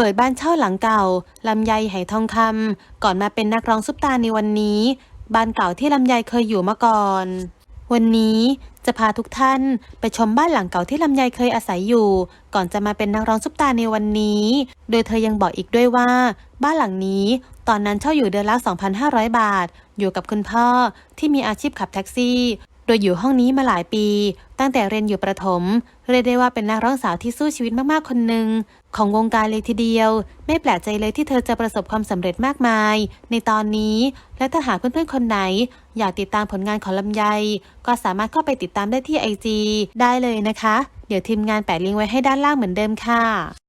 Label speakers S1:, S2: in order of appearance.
S1: เปิดบ้านเช่าหลังเก่า ลำไยไหทองคำก่อนมาเป็นนักร้องซุปตาในวันนี้ บ้านเก่าที่ลำไยเคยอยู่มาก่อน วันนี้จะพาทุกท่านไปชมบ้านหลังเก่าที่ลำไยเคยอาศัยอยู่ ก่อนจะมาเป็นนักร้องซุปตาในวันนี้ โดยเธอยังบอกอีกด้วยว่า บ้านหลังนี้ ตอนนั้นเช่าอยู่เดือนละ 2,500 บาท อยู่กับคุณพ่อที่มีอาชีพขับแท็กซี่ โดยอยู่ห้องนี้มาหลายปี ตั้งแต่เรียนอยู่ประถม เรียกได้ว่าเป็นนักร้องสาวที่สู้ชีวิตมากๆคนหนึ่งของวงการเลยทีเดียว ไม่แปลกใจเลยที่เธอจะประสบความสำเร็จมากมาย ในตอนนี้ และถ้าหากเพื่อนๆคนไหน อยากติดตามผลงานของลำไย ก็สามารถเข้าไปติดตามได้ที่ IG ได้เลยนะคะ เดี๋ยวทีมงานแปะลิงก์ไว้ให้ด้านล่างเหมือนเดิมค่ะ